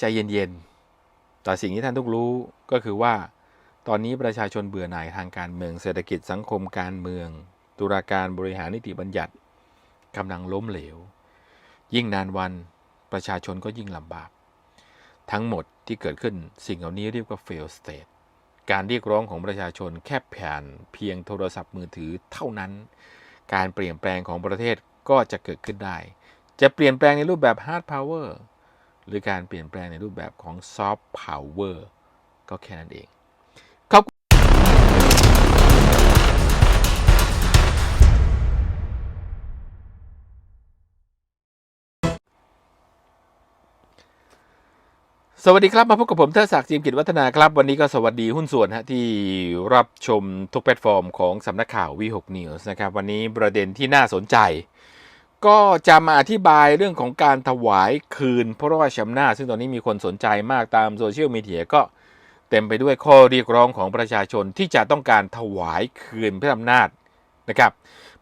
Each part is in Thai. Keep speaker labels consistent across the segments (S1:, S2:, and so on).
S1: ใจเย็นๆ แต่สิ่งที่ท่านต้องรู้ก็คือว่า ตอนนี้ประชาชนเบื่อหน่ายทางการเมืองเศรษฐกิจสังคมการเมือง ตุลาการบริหารนิติบัญญัติกำลังล้มเหลว ยิ่งนานวันประชาชนก็ยิ่งลำบาก ทั้งหมดที่เกิดขึ้นสิ่งเหล่านี้เรียกว่า fail state การเรียกร้องของประชาชนแค่แผ่นเพียงโทรศัพท์มือถือเท่านั้น การเปลี่ยนแปลงของประเทศก็จะเกิดขึ้นได้ จะเปลี่ยนแปลงในรูปแบบ hard power หรือการเปลี่ยนแปลงในรูปแบบของ soft power ก็แค่นั้นเองขอบคุณสวัสดีครับ มาพบกับผมเทอศักดิ์จิมกิจวัฒนาครับ วันนี้ก็สวัสดีหุ้นส่วนฮะที่รับชมทุกแพลตฟอร์มของสำนักข่าววี6 News นะครับ วันนี้ประเด็นที่น่าสนใจ ก็จะมาอธิบายเรื่องของการถวายคืน พระราชอำนาจซึ่งตอนนี้มีคนสนใจมากตามโซเชียลมีเดียก็เต็มไปด้วยข้อเรียกร้องของประชาชนที่จะต้องการถวายคืนพระอำนาจนะครับ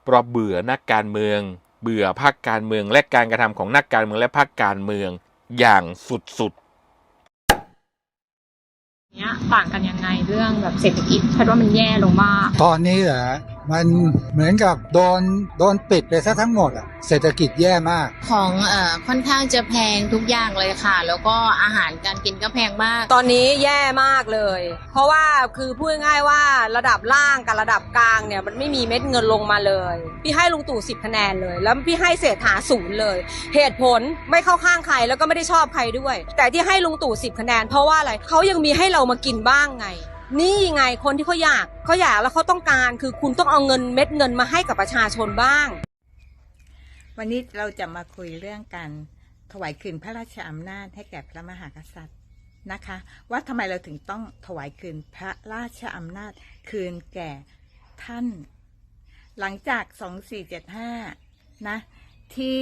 S1: เพราะเบื่อนักการเมือง เบื่อพรรคการเมืองและการกระทำของนักการเมืองและพรรคการเมืองอย่างสุด
S2: เนี้ยต่างกันยังไงเรื่องแบบเศรษฐกิจคิดว่ามันแย่ลงมาก
S3: ตอนนี้เหรอมันเหมือนกับโดนโดนปิดไปซะทั้งหมดอะเศรษฐกิจแย่มาก
S4: ของเอ่อค่อนข้างจะแพงทุกอย่างเลยค่ะ แล้วก็อาหารการกินก็แพงมาก
S5: ตอนนี้แย่มากเลย เพราะว่าคือพูดง่ายๆว่าระดับล่างกับระดับกลางเนี่ยมันไม่มีเม็ดเงินลงมาเลย พี่ให้ลุงตู่สิบคะแนนเลย แล้วพี่ให้เศรษฐาศูนย์เลย เหตุผลไม่เข้าข้างใครแล้วก็ไม่ได้ชอบใครด้วย แต่ที่ให้ลุงตู่สิบคะแนน เพราะว่าอะไรเขายังมีให้เรามากินบ้างไง นี่ไงคนที่เขาอยากเขาอยากแล้วเขาต้องการคือคุณต้องเอาเงินเม็ดเงินมาให้กับประชาชนบ้าง
S6: วันนี้เราจะมาคุยเรื่องการถวายคืนพระราชอำนาจให้แก่พระมหากษัตริย์นะคะ ว่าทำไมเราถึงต้องถวายคืนพระราชอำนาจคืนแก่ท่าน หลังจาก 2475 นะ ที่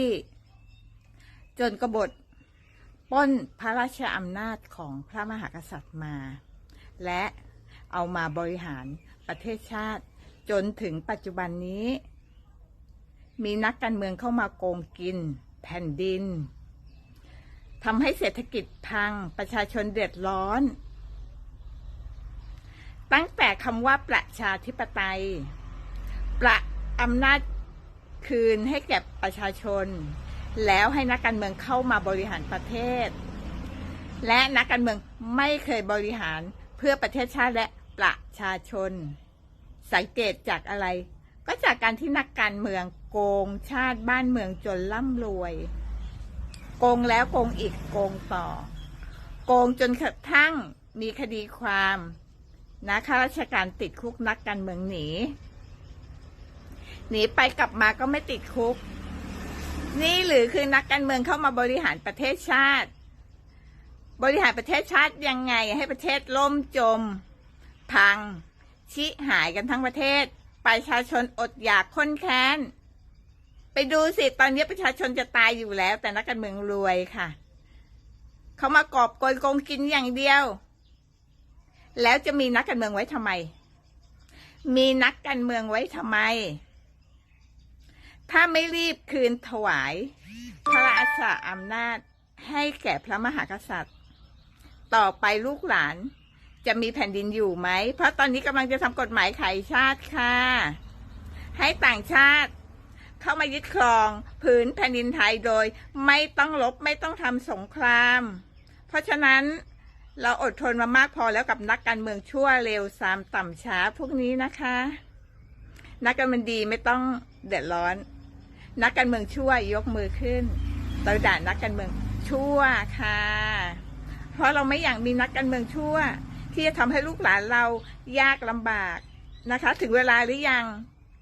S6: จนกบฏป้นพระราชอำนาจของพระมหากษัตริย์มา และ เอามาบริหารประเทศชาติ จนถึงปัจจุบันนี้ มีนักการเมืองเข้ามาโกงกิน แผ่นดินทำให้เศรษฐกิจพังประชาชนเดือดร้อน ตั้งแต่คำว่าประชาธิปไตย ประอำนาจคืนให้แก่ประชาชน แล้วให้นักการเมืองเข้ามาบริหารประเทศ และนักการเมืองไม่เคยบริหารเพื่อประเทศชาติและ ประชาชน สังเกตจากอะไร ก็จากการที่นักการเมืองโกงชาติบ้านเมืองจนร่ำรวย โกงแล้วโกงอีกโกงต่อ โกงจนกระทั่งมีคดีความนะข้าราชการติดคุกนักการเมืองหนีหนีไปกลับมาก็ไม่ติดคุก นี่หรือคือนักการเมืองเข้ามาบริหารประเทศชาติ บริหารประเทศชาติยังไงให้ประเทศล่มจม พัง ชิหายกันทั้งประเทศ ประชาชนอดอยากค้นแค้น ไปดูสิ ตอนนี้ประชาชนจะตายอยู่แล้ว แต่นักการเมืองรวยค่ะ เขามากอบโกยโกงกินอย่างเดียว แล้วจะมีนักการเมืองไว้ทำไม มีนักการเมืองไว้ทำไม ถ้าไม่รีบคืนถวาย พระราชาอำนาจให้แก่พระมหากษัตริย์ ต่อไปลูกหลาน จะมีแผ่นดินอยู่ไหม เพราะตอนนี้กำลังจะทำกฎหมายไขชาติค่ะ ให้ต่างชาติเข้ามายึดครองผืนแผ่นดินไทยโดย ไม่ต้องลบไม่ต้องทำสงคราม เพราะฉะนั้นเราอดทนมามากพอแล้วกับนักการเมืองชั่วเร็วซามต่ำช้าพวกนี้นะคะ นักการเมืองดีไม่ต้องเดือดร้อน นักการเมืองชั่วยกมือขึ้นเราด่านักการเมืองชั่วค่ะ เพราะเราไม่อยากมีนักการเมืองชั่ว ที่จะทำให้ลูกหลานเรายากลำบากนะคะ ถึงเวลาหรือยัง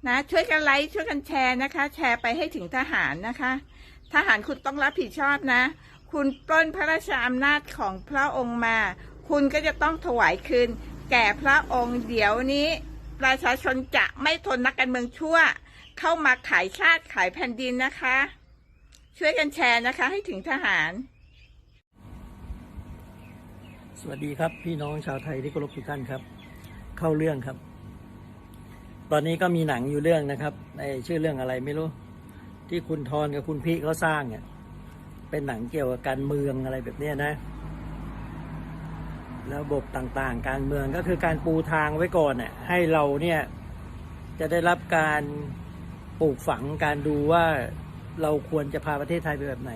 S6: นะช่วยกันไลค์ช่วยกันแชร์นะคะ แชร์ไปให้ถึงทหารนะคะ ทหารคุณต้องรับผิดชอบนะ คุณปล้นพระราชอำนาจของพระองค์มา คุณก็จะต้องถวายคืน แก่พระองค์เดี๋ยวนี้ ประชาชนจะไม่ทนนักการเมืองชั่ว เข้ามาขายชาติขายแผ่นดินนะคะ ช่วยกันแชร์นะคะให้ถึงทหาร
S7: วัสดีครับ พี่น้องชาวไทยที่เคารพทุกท่านครับ เข้าเรื่องครับ ตอนนี้ก็มีหนังอยู่เรื่องนะครับในชื่อเรื่องอะไรไม่รู้ ที่คุณทอนกับคุณพี่เขาสร้างเนี่ยเป็นหนังเกี่ยวกับการเมืองอะไรแบบเนี้นะ ระบบต่างๆ การเมืองก็คือการปูทางไว้ก่อนน่ะให้เราเนี่ยจะได้รับการปลูกฝังการดูว่าเราควรจะพาประเทศไทยไปแบบไหน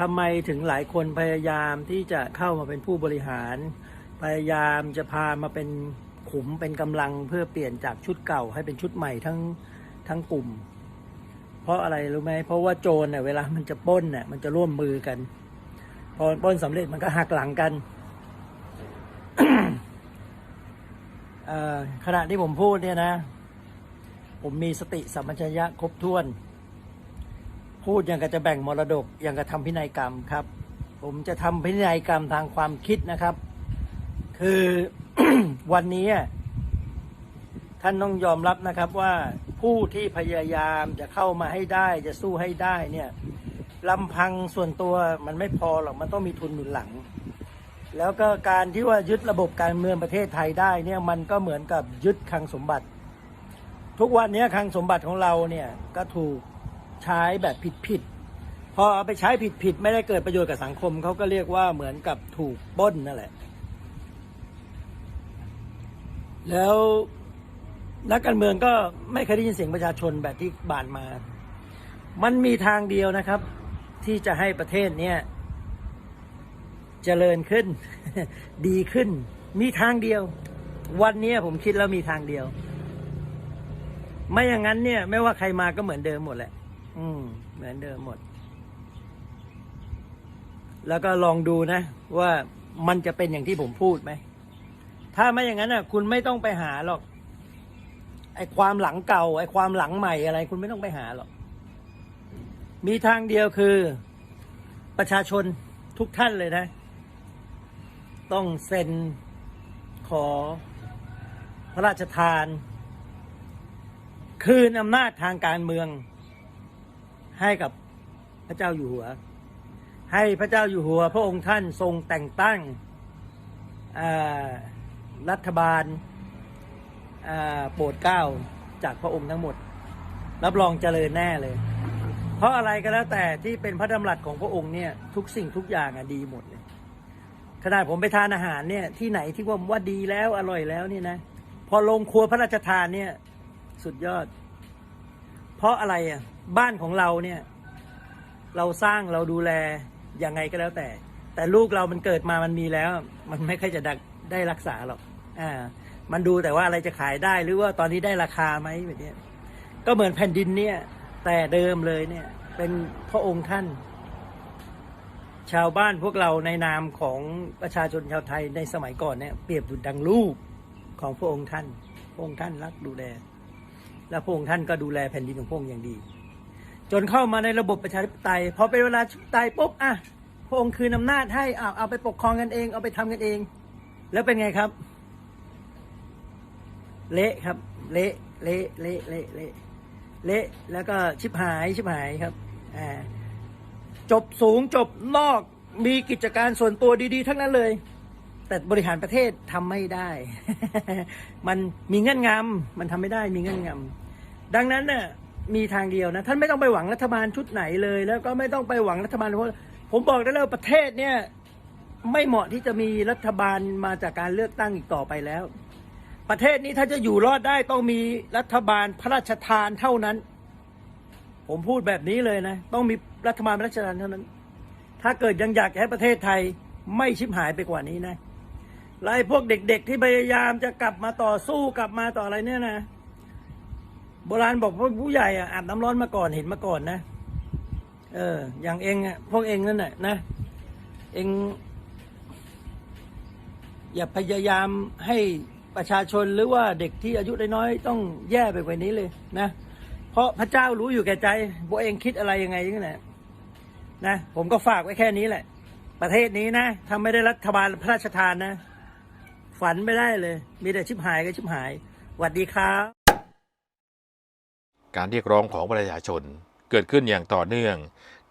S7: ทำไมถึงหลายคนพยายามที่จะเข้ามาเป็นผู้บริหาร พยายามจะพามาเป็นขุมเป็นกำลังเพื่อเปลี่ยนจากชุดเก่าให้เป็นชุดใหม่ทั้งทั้งกลุ่ม เพราะอะไรรู้ไหมเพราะว่าโจรเนี่ยเวลามันจะป้นเนี่ยมันจะร่วมมือกันพอป้นสำเร็จมันก็หักหลังกันขณะที่ผมพูดเนี่ยนะ ผมมีสติสัมปชัญญะครบถ้วน พูดอย่างกับจะแบ่งมรดกอย่างกับทำพินัยกรรมครับ ผมจะทำพินัยกรรมทางความคิดนะครับ คือวันนี้ท่านต้องยอมรับนะครับว่าผู้ที่พยายามจะเข้ามาให้ได้ จะสู้ให้ได้เนี่ยลำพังส่วนตัวมันไม่พอหรอกมันต้องมีทุนหนุนหลัง แล้วก็การที่ว่ายึดระบบการเมืองประเทศไทยได้เนี่ยมันก็เหมือนกับยึดคลังสมบัติ ทุกวันนี้คลังสมบัติของเราเนี่ยก็ถูก ใช้แบบผิดๆพอเอาไปใช้ผิดๆไม่ได้เกิดประโยชน์กับสังคมเขาก็เรียกว่าเหมือนกับถูกป้นนั่นแหละ แล้วนักการเมืองก็ไม่เคยได้ยินเสียงประชาชนแบบที่บานมา มันมีทางเดียวนะครับ ที่จะให้ประเทศเนี้ยเจริญขึ้น ดีขึ้น มีทางเดียว วันนี้ผมคิดแล้วมีทางเดียว ไม่อย่างนั้นเนี่ย ไม่ว่าใครมาก็เหมือนเดิมหมดแหละ อืม เหมือนเดิมหมด แล้วก็ลองดูนะ ว่ามันจะเป็นอย่างที่ผมพูดไหม ถ้าไม่อย่างนั้นอะ คุณไม่ต้องไปหาหรอก ไอ้ความหลังเก่า ไอ้ความหลังใหม่อะไร คุณไม่ต้องไปหาหรอก มีทางเดียวคือประชาชนทุกท่านเลยนะ ต้องเซ็นขอพระราชทาน คืนอำนาจทางการเมือง ให้กับพระเจ้าอยู่หัว ให้พระเจ้าอยู่หัว พระองค์ท่านทรงแต่งตั้งรัฐบาลโปรดเกล้าจากพระองค์ทั้งหมด รับรองเจริญแน่เลย เพราะอะไรก็แล้วแต่ที่เป็นพระดำรัสของพระองค์เนี่ยทุกสิ่งทุกอย่างอะดีหมดเลยขนาดผมไปทานอาหารเนี่ยที่ไหนที่ว่าว่าดีแล้วอร่อยแล้วเนี่ยนะพอลงครัวพระราชทานเนี่ยสุดยอด เพราะอะไรอะ บ้านของเราเนี่ย เราสร้างเราดูแลยังไงก็แล้วแต่ แต่ลูกเรามันเกิดมามันมีแล้ว มันไม่ค่อยจะได้ได้รักษาหรอกอ่า มันดูแต่ว่าอะไรจะขายได้หรือว่าตอนนี้ได้ราคาไหมแบบนี้ก็เหมือนแผ่นดินเนี่ย แต่เดิมเลยเนี่ย เป็นพระองค์ท่าน ชาวบ้านพวกเราในนามของประชาชนชาวไทยในสมัยก่อนเนี่ยเปรียบดุจดังลูกของพระองค์ท่าน พระองค์ท่านรักดูแลและพระองค์ท่านก็ดูแลแผ่นดินของพระองค์อย่างดี จนเข้ามาในระบบประชาธิปไตยพอเป็นเวลาธิปไตยปุ๊บอะพระองค์คืนอำนาจให้เอาเอาไปปกครองกันเอง เอาไปทำกันเอง แล้วเป็นไงครับ เละครับ เละเละเละเละเละเละแล้วก็ชิบหายชิบหายครับอ่าจบสูงจบนอกมีกิจการส่วนตัวดีๆ ทั้งนั้นเลย แต่บริหารประเทศทำไม่ได้ มันมีเงื่อนงำมันทำไม่ได้มีเงื่อนงำดังนั้นน่ะ มีทางเดียวนะ ท่านไม่ต้องไปหวังรัฐบาลชุดไหนเลย แล้วก็ไม่ต้องไปหวังรัฐบาลเพราะผมบอกได้แล้วประเทศเนี่ยไม่เหมาะที่จะมีรัฐบาลมาจากการเลือกตั้งอีกต่อไปแล้ว ประเทศนี้ถ้าจะอยู่รอดได้ต้องมีรัฐบาลพระราชทานเท่านั้น ผมพูดแบบนี้เลยนะ ต้องมีรัฐบาลพระราชทานเท่านั้น ถ้าเกิดยังอยากให้ประเทศไทยไม่ชิบหายไปกว่านี้นะแล้วไอ้พวกเด็ก ๆ ที่พยายามจะกลับมาต่อสู้กลับมาต่ออะไรเนี่ยนะ โบราณบอกพวกผู้ใหญ่อะอาบน้ำร้อนมาก่อนเห็นมาก่อนนะ เออ อย่างเองอะพวกเองนั่นแหละนะ เอง อย่าพยายามให้ประชาชนหรือว่าเด็กที่อายุน้อยต้องแย่ไปกว่านี้เลยนะ เพราะพระเจ้ารู้อยู่แก่ใจว่าเองคิดอะไรยังไงยังไงนะ ผมก็ฝากไว้แค่นี้แหละ ประเทศนี้นะถ้าไม่ได้รัฐบาลพระราชทานนะ ฝันไม่ได้เลย มีแต่ชิบหายก็ชิบหายหวัดดีครับ
S1: การเรียกร้องของประชาชน เกิดขึ้นอย่างต่อเนื่อง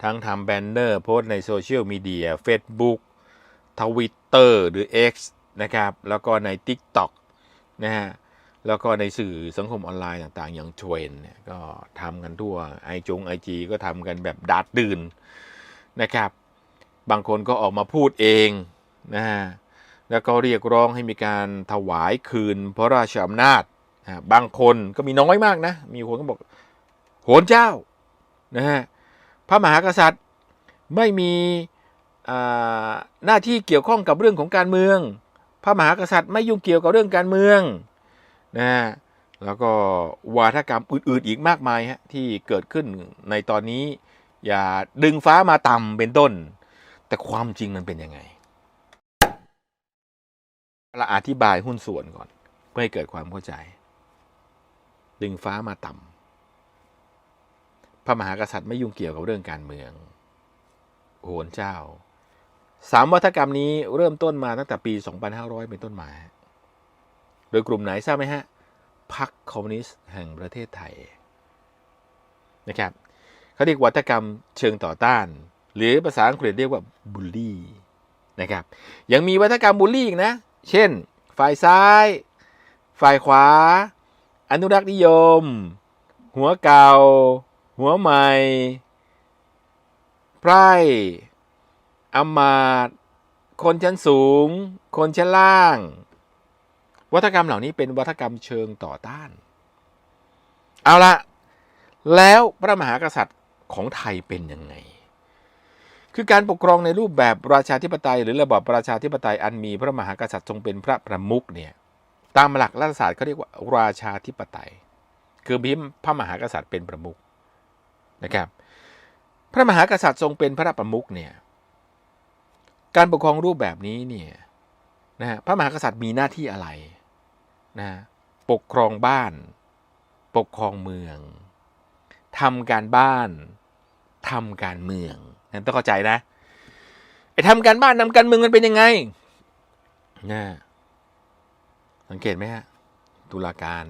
S1: ทั้งทำแบนเนอร์โพสต์ในโซเชียลมีเดีย Facebook Twitter หรือ X นะครับ แล้วก็ใน TikTok นะฮะ แล้วก็ในสื่อสังคมออนไลน์ต่างๆ อย่างเวนเน่ก็ทำกันทั่วไอจงไอจีก็ทำกันแบบดัดดื่นนะครับ บางคนก็ออกมาพูดเองนะฮะ แล้วก็เรียกร้องให้มีการถวายคืนพระราชอำนาจ บางคนก็มีน้อยมากนะ มีคนก็บอก โหนเจ้านะฮะพระมหากษัตริย์ไม่มีหน้าที่เกี่ยวข้องกับเรื่องของการเมือง พระมหากษัตริย์ไม่ยุ่งเกี่ยวกับเรื่องการเมืองนะฮะแล้วก็วาทกรรมอื่นๆอีกมากมายฮะที่เกิดขึ้นในตอนนี้อย่าดึงฟ้ามาต่ำเป็นต้น แต่ความจริงมันเป็นยังไงเราอธิบายหุ้นส่วนก่อน เพื่อให้เกิดความเข้าใจ ดึงฟ้ามาต่ำพระมหากษัตริย์ไม่ยุ่งเกี่ยวกับเรื่องการเมือง โหนเจ้าสามวัฒกรรมนี้เริ่มต้นมาตั้งแต่ปี 2500 เป็นต้นมา โดยกลุ่มไหนทราบไหมฮะพรรคคอมมิวนิสต์แห่งประเทศไทยนะครับเขาเรียกวัฒกรรมเชิงต่อต้าน หรือภาษาอังกฤษเรียกว่าบูลลี่นะครับยังมีวัฒกรรมบูลลี่อีกนะ เช่น ฝ่ายซ้าย ฝ่ายขวา อนุรักษ์นิยม หัวเก่า หัวใหม่ ไพร่อมาตย์คนชั้นสูง คนชั้นล่าง วัฒกรรมเหล่านี้เป็นวัฒกรรมเชิงต่อต้าน เอาละแล้วพระมหากษัตริย์ของไทยเป็นยังไง คือการปกครองในรูปแบบราชาธิปไตย หรือระบอบประชาธิปไตยอันมีพระมหากษัตริย์ทรงเป็นพระประมุขเนี่ย ตามหลักรัฐศาสตร์เขาเรียกว่าราชาธิปไตย คือมีพระมหากษัตริย์เป็นประมุขนะครับ พระมหากษัตริย์ทรงเป็นพระประมุขเนี่ยการปกครองรูปแบบนี้เนี่ยนะฮะพระมหากษัตริย์มีหน้าที่อะไรนะปกครองบ้าน ปกครองเมืองทำการบ้านทำการเมืองนั่นต้องเข้าใจนะไอ้ทำการบ้านทำการเมืองมันเป็นยังไงนะ สังเกตไหมฮะ ตุลาการ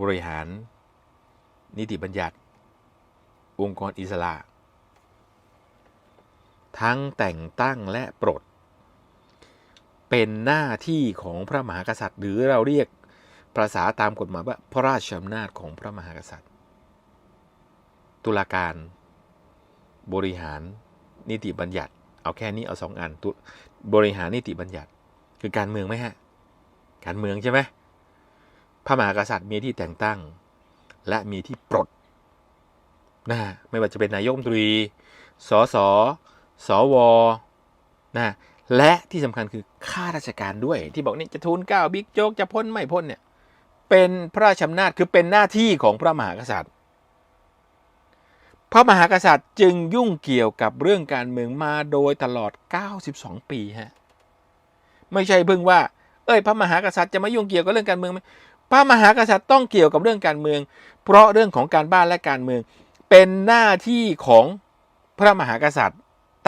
S1: บริหาร นิติบัญญัติ องค์กรอิสระ ทั้งแต่งตั้งและปลด เป็นหน้าที่ของพระมหากษัตริย์ หรือเราเรียกภาษาตามกฎหมายว่าพระราชอำนาจของพระมหากษัตริย์ ตุลาการ บริหารนิติบัญญัติ เอาแค่นี้เอาสองอันบริหารนิติบัญญัติ คือการเมืองไหมฮะ การเมืองใช่ไหมพระมหากษัตริย์มีที่แต่งตั้ง และมีที่ปลดนะฮะไม่ว่าจะเป็นนายกรัฐมนตรี สส สวนะและที่สำคัญคือข้าราชการด้วย ที่บอกนี่จะทูลเก้าบิ๊กโจ๊กจะพ้นไม่พ้นเนี่ยเป็นพระราชอำนาจคือเป็นหน้าที่ของพระมหากษัตริย์ พระมหากษัตริย์จึงยุ่งเกี่ยวกับเรื่องการเมืองมาโดยตลอด 92 ปีฮะไม่ใช่เพิ่งว่า เอ้ยพระมหากษัตริย์จะมายุ่งเกี่ยวกับเรื่องการเมืองไหมพระมหากษัตริย์ต้องเกี่ยวกับเรื่องการเมือง เพราะเรื่องของการบ้านและการเมือง เป็นหน้าที่ของพระมหากษัตริย์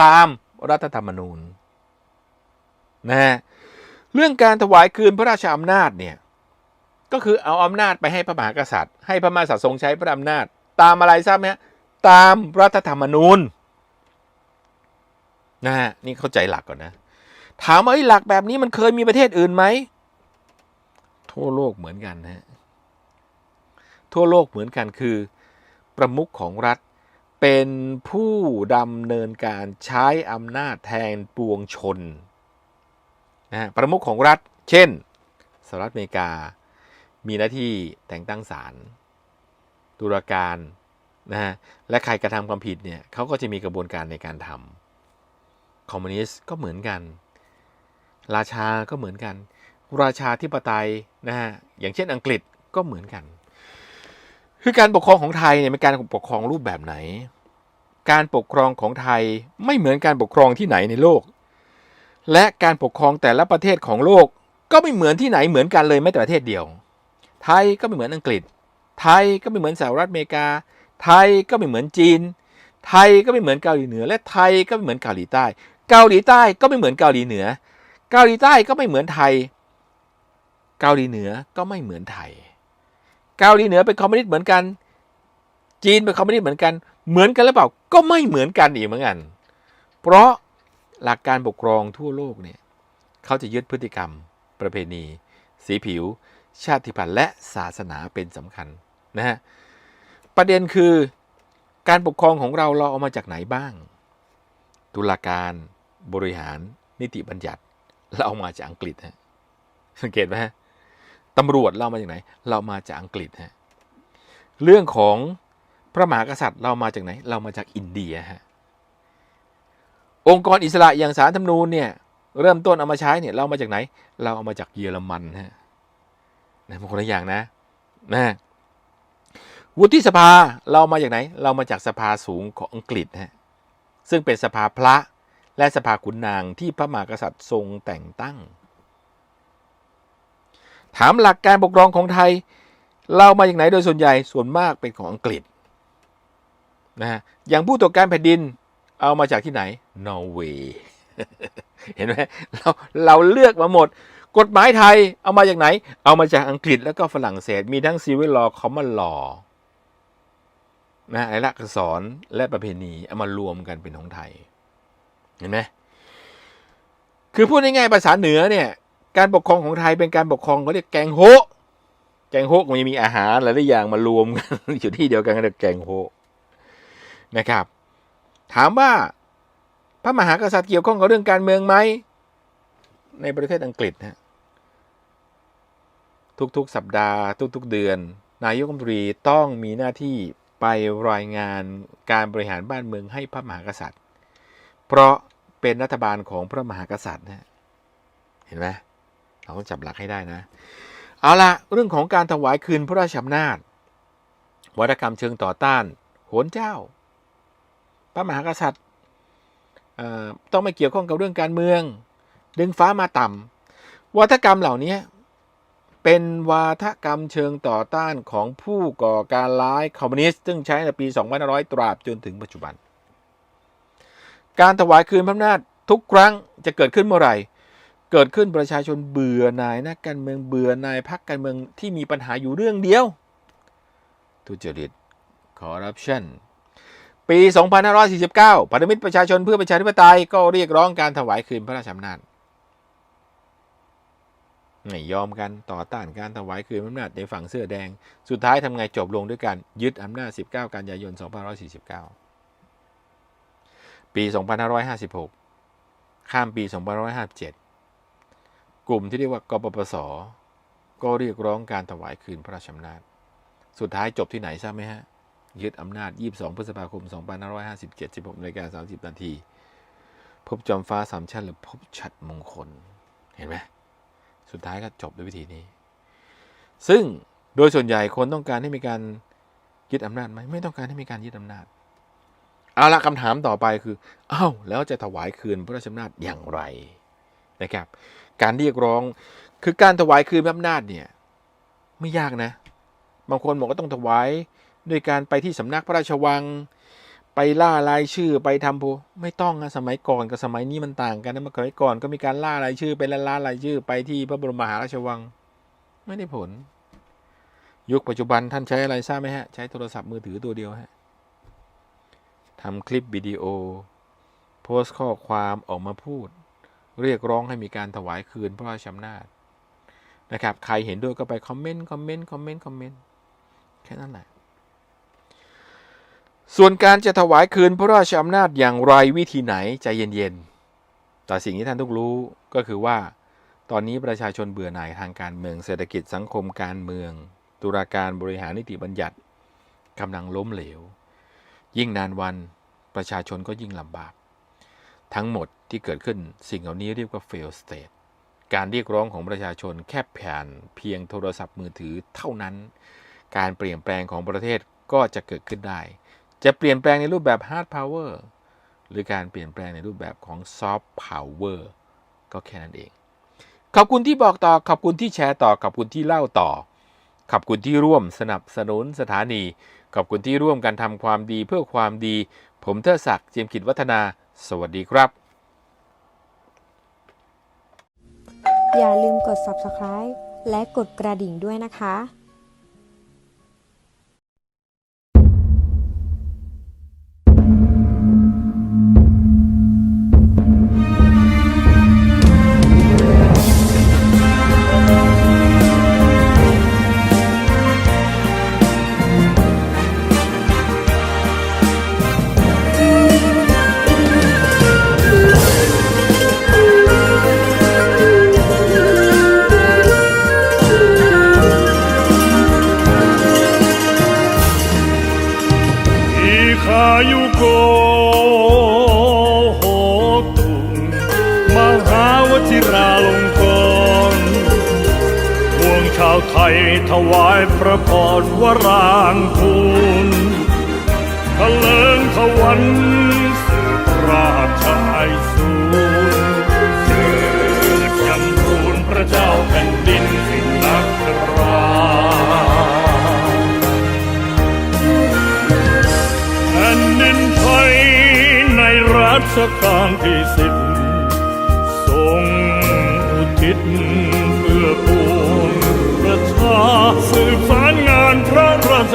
S1: ตามรัฐธรรมนูญนะฮะเรื่องการถวายคืนพระราชอำนาจเนี่ยก็คือเอาอำนาจไปให้พระมหากษัตริย์ ให้พระมหากษัตริย์ทรงใช้พระอำนาจ ตามอะไรทราบไหมฮะตามรัฐธรรมนูญนะฮะนี่เข้าใจหลักก่อนนะ ถามว่าไอ้หลักแบบนี้มันเคยมีประเทศอื่นไหมทั่วโลกเหมือนกันนะฮะทั่วโลกเหมือนกันคือ ประมุขของรัฐเป็นผู้ดำเนินการใช้อำนาจแทนปวงชนนะฮะประมุขของรัฐ เช่นสหรัฐอเมริกา มีหน้าที่แต่งตั้งศาลตุลาการนะฮะและใครกระทำความผิดเนี่ยเขาก็จะมีกระบวนการในการทำคอมมิวนิสต์ก็เหมือนกัน ราชาก็เหมือนกัน ราชาธิปไตยนะฮะอย่างเช่นอังกฤษก็เหมือนกัน คือการปกครองของไทยเนี่ยเป็นการปกครองรูปแบบไหน การปกครองของไทยไม่เหมือนการปกครองที่ไหนในโลก และการปกครองแต่ละประเทศของโลกก็ไม่เหมือนที่ไหนเหมือนกันเลยแม้แต่ประเทศเดียว ไทยก็ไม่เหมือนอังกฤษ ไทยก็ไม่เหมือนสหรัฐอเมริกา ไทยก็ไม่เหมือนจีน ไทยก็ไม่เหมือนเกาหลีเหนือ และไทยก็ไม่เหมือนเกาหลีใต้ เกาหลีใต้ก็ไม่เหมือนเกาหลีเหนือ เกาหลีใต้ก็ไม่เหมือนไทย เกาหลีเหนือก็ไม่เหมือนไทย เกาหลีเหนือเป็นคอมมิวนิสต์เหมือนกัน จีนเป็นคอมมิวนิสต์เหมือนกัน เหมือนกันหรือเปล่า ก็ไม่เหมือนกันอีกเหมือนกัน เพราะหลักการปกครองทั่วโลกเนี่ยเขาจะยึดพฤติกรรม ประเพณี สีผิว ชาติพันธุ์และศาสนาเป็นสำคัญนะฮะ ประเด็นคือการปกครองของเราเราเอามาจากไหนบ้าง ตุลาการ บริหาร นิติบัญญัติ เรามาจากอังกฤษฮะสังเกตไหมฮะตำรวจเรามาจากไหน เรามาจากอังกฤษฮะเรื่องของพระมหากษัตริย์เรามาจากไหน เรามาจากอินเดียฮะองค์กรอิสระอย่างสารธรรมนูญเนี่ยเริ่มต้นเอามาใช้เนี่ยเรามาจากไหน เราเอามาจากเยอรมันฮะนะมันคนละอย่างนะนะวุฒิสภาเรามาจากไหน เรามาจากสภาสูงของอังกฤษฮะซึ่งเป็นสภาพระ และสภาขุนนางที่พระมหากษัตริย์ทรงแต่งตั้ง ถามหลักการปกครองของไทย เรามาจากไหนโดยส่วนใหญ่ส่วนมากเป็นของอังกฤษนะฮะอย่างผู้ตรวจการแผ่นดินเอามาจากที่ไหน นอร์เวย์ เห็นไหมเราเราเลือกมาหมด กฎหมายไทยเอามาจากไหน เอามาจากอังกฤษแล้วก็ฝรั่งเศส มีทั้ง civil law common law นะไอ้ลักษณ์อักษรและประเพณีเอามารวมกันเป็นของไทย เห็นไหมคือพูดง่ายๆภาษาเหนือเนี่ย การปกครองของไทยเป็นการปกครองเขาเรียกแกงโฮแกงโฮมันจะมีอาหารหลายๆอย่างมารวมกันอยู่ที่เดียวกันก็เรียกแกงโฮนะครับ ถามว่าพระมหากษัตริย์เกี่ยวข้องกับเรื่องการเมืองไหมในประเทศอังกฤษฮะทุกๆ สัปดาห์ ทุก ๆ เดือน นายกรัฐมนตรีต้องมีหน้าที่ไปรายงานการบริหารบ้านเมืองให้พระมหากษัตริย์ เพราะ เป็นรัฐบาลของพระมหากษัตริย์นะเห็นไหมเราต้องจับหลักให้ได้นะ เอาละเรื่องของการถวายคืนพระราชอำนาจวัฒกรรมเชิงต่อต้านโหนเจ้า พระมหากษัตริย์ต้องไม่เกี่ยวข้องกับเรื่องการเมือง ดึงฟ้ามาต่ำวัฒกรรมเหล่านี้เป็นวาทกรรมเชิงต่อต้านของผู้ก่อการร้ายคอมมิวนิสต์ซึ่งใช้ในปี 2500 ตราบจนถึงปัจจุบัน การถวายคืนพระอำนาจทุกครั้งจะเกิดขึ้นเมื่อไหร่ เกิดขึ้นประชาชนเบื่อหน่ายนักการเมืองเบื่อหน่ายพรรคการเมืองที่มีปัญหาอยู่เรื่องเดียว ทุจริตคอร์รัปชันปี 2549พันธมิตรประชาชนเพื่อประชาธิปไตยก็เรียกร้องการถวายคืนพระราชอำนาจไม่ยอมกันต่อต้านการถวายคืนอำนาจในฝั่งเสื้อแดง สุดท้ายทำไงจบลงด้วยการยึดอำนาจ 19 กันยายน 2549 ปี 2556 ข้ามปี 2557 กลุ่มที่เรียกว่ากปปส ก็เรียกร้องการถวายคืนพระราชอำนาจ สุดท้ายจบที่ไหนทราบไหมฮะ ยึดอำนาจ 22 พฤษภาคม 2557 16นาฬิกา30 นาที พบจอมฟ้าสามชั้นหรือพบฉัดมงคล เห็นไหม สุดท้ายก็จบด้วยวิธีนี้ ซึ่งโดยส่วนใหญ่คนต้องการให้มีการยึดอำนาจไหม ไม่ต้องการให้มีการยึดอำนาจ เอาละคำถามต่อไปคือเอ้าแล้วจะถวายคืนพระราชอำนาจอย่างไรนะครับ การเรียกร้องคือการถวายคืนอำนาจเนี่ยไม่ยากนะ บางคนบอกว่าต้องถวายด้วยการไปที่สำนักพระราชวัง ไปล่ารายชื่อไปทำโพไม่ต้องนะสมัยก่อนกับสมัยนี้มันต่างกันนะเมื่อสมัยก่อนก็มีการล่ารายชื่อไปล่ารายชื่อ ไปที่พระบรมมหาราชวัง ไม่ได้ผล ยุคปัจจุบันท่านใช้อะไรทราบไหมฮะ ใช้โทรศัพท์มือถือตัวเดียวฮะ ทำคลิปวิดีโอ โพสต์ข้อความออกมาพูด เรียกร้องให้มีการถวายคืนพระราชอำนาจนะครับ ใครเห็นด้วยก็ไปคอมเมนต์ คอมเมนต์ คอมเมนต์ คอมเมนต์ แค่นั้นแหละ ส่วนการจะถวายคืนพระราชอำนาจอย่างไรวิธีไหนใจเย็นๆ แต่สิ่งที่ท่านต้องรู้ก็คือว่า ตอนนี้ประชาชนเบื่อหน่ายทางการเมืองเศรษฐกิจสังคมการเมือง ตุลาการบริหารนิติบัญญัติกำลังล้มเหลว ยิ่งนานวันประชาชนก็ยิ่งลำบาก ทั้งหมดที่เกิดขึ้นสิ่งเหล่านี้เรียกว่า fail state การเรียกร้องของประชาชนแค่ผ่านเพียงโทรศัพท์มือถือเท่านั้น การเปลี่ยนแปลงของประเทศก็จะเกิดขึ้นได้ จะเปลี่ยนแปลงในรูปแบบ hard power หรือการเปลี่ยนแปลงในรูปแบบของ soft power ก็แค่นั้นเอง ขอบคุณที่บอกต่อ ขอบคุณที่แชร์ต่อ ขอบคุณที่เล่าต่อ ขอบคุณที่ร่วมสนับสนุนสถานี ขอบคุณที่ร่วมกันทำความดีเพื่อความดี ผมเทอศักดิ์เจียมขิดวัฒนา สวัสดีครับ
S8: อย่าลืมกด subscribe และกดกระดิ่งด้วยนะคะ
S9: รวรางคูลทะเลิงทวันสืบราชายสูงเกิดจำรูนพระเจ้าแผ่นดินแห่งนักราแผ่นดินไทยในรัชกาลที่สิบทรงอุทิศเพื่อปวงประชาสืบ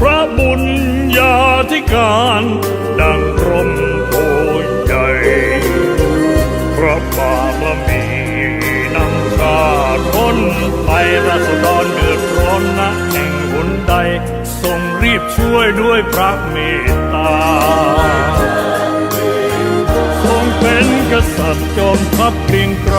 S9: พระบุญญาธิการ ดังกรมโพใหญ่ พระบารมีนำชาร้นไปราษฎรเดือดร้อนนะแห่งหนใด ทรงรีบช่วยด้วยพระเมตตา ทรงเป็นกษัตริย์จอมทัพเกรียงไกร